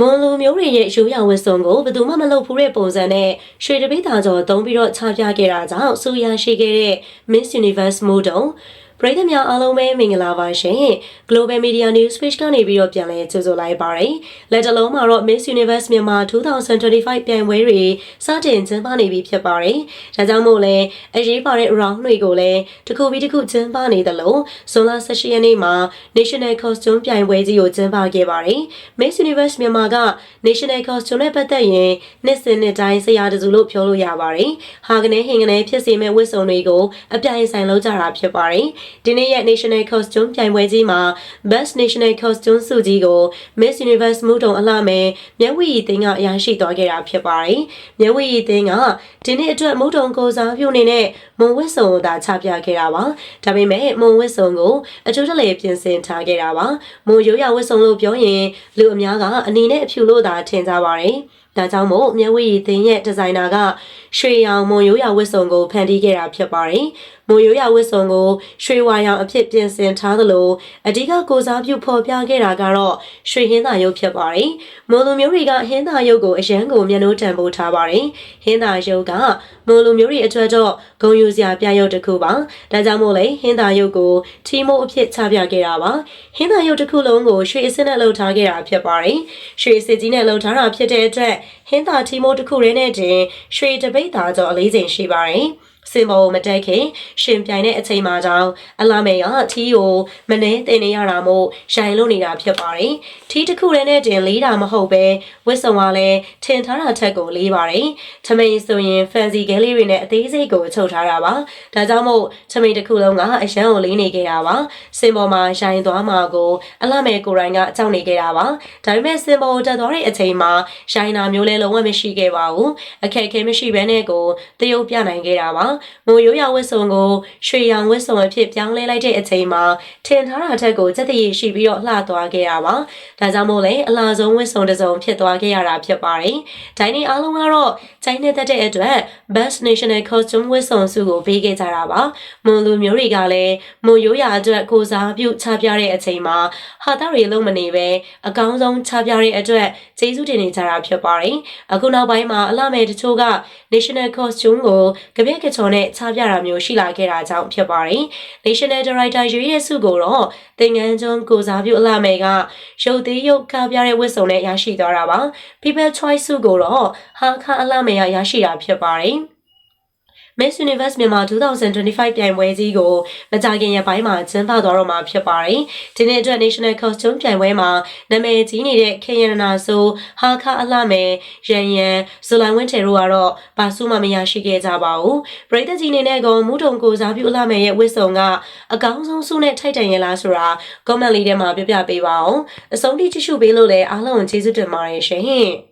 မွန်လူမျိုးတွေရဲ့ရိုးရာဝတ်စုံကိုဘယ်သူမှမလုပ်ဘူးတဲ့ပုံစံနဲ့ရွှေတပိသားကျော်သုံးပြီးတော့ချပြခဲ့တာကြောင့်စူရရှိခဲ့တဲ့ Miss Universe မိုးတုံ ပရိသတ်များအားလုံးပဲမင်္ဂလာပါရှင် Global Media News Page ကနေပြီးတော့ပြန်လည်ကြိုဆိုလိုက်ပါရယ်လက်တလုံးမှာတော့ Miss Universe မြန်မာ2025ပြိုင်ပွဲတွေစတင်ကျင်းပနေပြီဖြစ်ပါတယ်ဒါကြောင့်မို့လဲအရေးပါတဲ့ round တွေကိုလည်းတစ်ခုပြီးတစ်ခုကျင်းပနေသလိုဇွန်လ18ရက်နေ့မှာ National Costume ပြိုင်ပွဲကြီးကိုကျင်းပခဲ့ပါတယ် Miss Universe မြန်မာက National Costume နဲ့ပတ်သက်ရင်နှစ်စဉ်နှစ်တိုင်းဆရာတစုလို့ပြောလို့ရပါတယ်ဟာကနေဟင်ကနေဖြစ်စေမဲ့ဝတ်စုံတွေကိုအပြိုင်ဆိုင်လုပ်ကြတာဖြစ်ပါတယ်ဒီနေ့ရဲ့ National Costume ပြိုင်ပွဲကြီးမှာ Best National Costume ဆုကြီးကို Miss Universe မူတုံအလှမယ်မြတ်ဝီရီသိန်းကရရှိသွားခဲ့တာဖြစ်ပါတယ်မြတ်ဝီရီသိန်းကဒီနေ့အတွက်မူတုံကိုစားပြုအနေနဲ့မုံဝတ်စုံကိုသာချပြခဲ့တာပါဒါပေမဲ့မုံဝတ်စုံကိုအထူးတလေပြင်ဆင်ထားခဲ့တာပါမုံရိုးရဝတ်စုံလို့ပြောရင်လူအများကအနီနဲ့အဖြူလို့သာထင်ကြပါတယ်ဒါကြောင့်မို့မြဲဝီရီသင်ရဲ့ဒီဇိုင်နာကရွှေရောင်မွန်ရိုးရာဝတ်စုံကိုဖန်တီးခဲ့တာဖြစ်ပါတယ်။မွန်ရိုးရာဝတ်စုံကိုရွှေဝါရောင်အဖြစ်ပြင်ဆင်ထားသလိုအဓိကကိုစားပြုဖော်ပြခဲ့တာကတော့ရွှေဟင်းသာရုပ်ဖြစ်ပါတယ်။မွန်လူမျိုးတွေကဟင်းသာရုပ်ကိုအရန်ကိုမျက်နှာတံပိုးထားပါတယ်။ဟင်းသာရုပ်ကမွန်လူမျိုးတွေအတွက်တော့ဂုံယူစရာပြရုပ်တစ်ခုပါ။ဒါကြောင့်မို့လေဟင်းသာရုပ်ကိုထီမိုးအဖြစ်ချပြခဲ့တာပါ။ဟင်းသာရုပ်တစ်ခုလုံးကိုရွှေအစစ်နဲ့လှုပ်ထားခဲ့တာဖြစ်ပါတယ်။ရွှေစစ်ကြီးနဲ့လှုပ်ထားတာဖြစ်တဲ့အတွက်ဟင်းသာထီမိုးတစ်ခုရင်းနဲ့တင်ရွှေတပိတ်သားကျော်အလေးချိန်ရှိပါတယ်။ စင်ပေါ်မတက်ခင်ရှင်ပြိုင်တဲ့အချိန်မှာကြောင့်အလာမေကထီးကိုမနှဲတင်နေရတာမို့ရိုင်လို့နေတာဖြစ်ပါတယ်။ထီးတစ်ခုတည်းနဲ့တင်လေးတာမဟုတ်ပဲဝစ်စုံကလည်းထင်ထားတာထက်ကိုလေးပါတယ်။ထမိန်ဆိုရင် fancy ကလေးတွေနဲ့အသေးစိတ်ကိုချုပ်ထားတာပါ။ဒါကြောင့်မို့ထမိန်တစ်ခုလုံးကအရန်ကိုလေးနေခဲ့တာပါ။စင်ပေါ်မှာရိုင်သွားမှာကိုအလာမေကိုရိုင်းကကြောက်နေခဲ့တာပါ။ဒါပေမဲ့စင်ပေါ်တက်သွားတဲ့အချိန်မှာရိုင်နာမျိုးလဲလုံးဝမရှိခဲ့ပါဘူး။အခက်အခဲမရှိဘဲနဲ့ကိုတရုပ်ပြနိုင်ခဲ့တာပါ။မိုးရိုးရဝတ်စုံကိုရွှေရောင်ဝတ်စုံအဖြစ်ပြောင်းလဲလိုက်တဲ့အချိန်မှာထင်ထားတာထက်ကိုစက်တရည်ရှိပြီးတော့လှသွားခဲ့တာပါ။ဒါကြောင့်မို့လဲအလားဆုံးဝတ်စုံတစ်စုံဖြစ်သွားခဲ့ရတာဖြစ်ပါတယ်။ဒိုင်းနေအားလုံးကတော့ချိန်နဲ့တက်တဲ့အတွက် Best National Costume ဝတ်စုံစုကိုပေးခဲ့ကြတာပါ။မွန်လူမျိုးတွေကလည်းမွန်ရိုးရာအတွက်ကိုစားပြုချပြတဲ့အချိန်မှာဟာတာတွေလုံးမနေပဲအကောင်းဆုံးချပြတဲ့အတွက်ကျေးဇူးတင်နေကြတာဖြစ်ပါတယ်။အခုနောက်ပိုင်းမှာအလှမဲ့တချို့က National Costume ကိုကြပြက်ကချော်နဲ့ချပြတာမျိုးရှိလာခဲ့တာကြောင့်ဖြစ်ပါတယ်။ National Director ရွေးရဲ့စုကိုတော့သင်ငန်းကျွန်းကိုစားပြုအလှမဲ့ကရုပ်သေးရုပ်ကပြတဲ့ဝတ်စုံနဲ့ရရှိသွားတာပါ။ People Choice စုကိုတော့ဟာခအလှမဲ့ကရရှိတာဖြစ်ပါတယ်။ Miss Universe မြန်မာ2025ပြိုင်ပွဲကြီးကိုမကြခင်ရက်ပိုင်းမှာကျင်းပသွားတော့မှာဖြစ်ပါတယ်။ဒီနေ့အတွက် National Costume ပြိုင်ပွဲမှာနာမည်ကြီးနေတဲ့ခေယရနာဆိုဟာခအလှမယ်ရန်ရန်ဇူလိုင်ဝင်းထေတို့ကတော့ဘာစုမှမရရှိခဲ့ကြပါဘူး။ပရိသတ်ကြီးနေနဲ့ကမူတုံကိုစားပြုအလှမယ်ရဲ့ဝစ်စုံကအကောင်းဆုံးစုနဲ့ထိုက်တန်ရဲ့လားဆိုတာ comment လေးထဲမှာပြပြပေးပါအောင်။အဆုံးထိကြည့်ရှုပေးလို့လည်းအားလုံးကျေးဇူးတင်ပါတယ်ရှင်။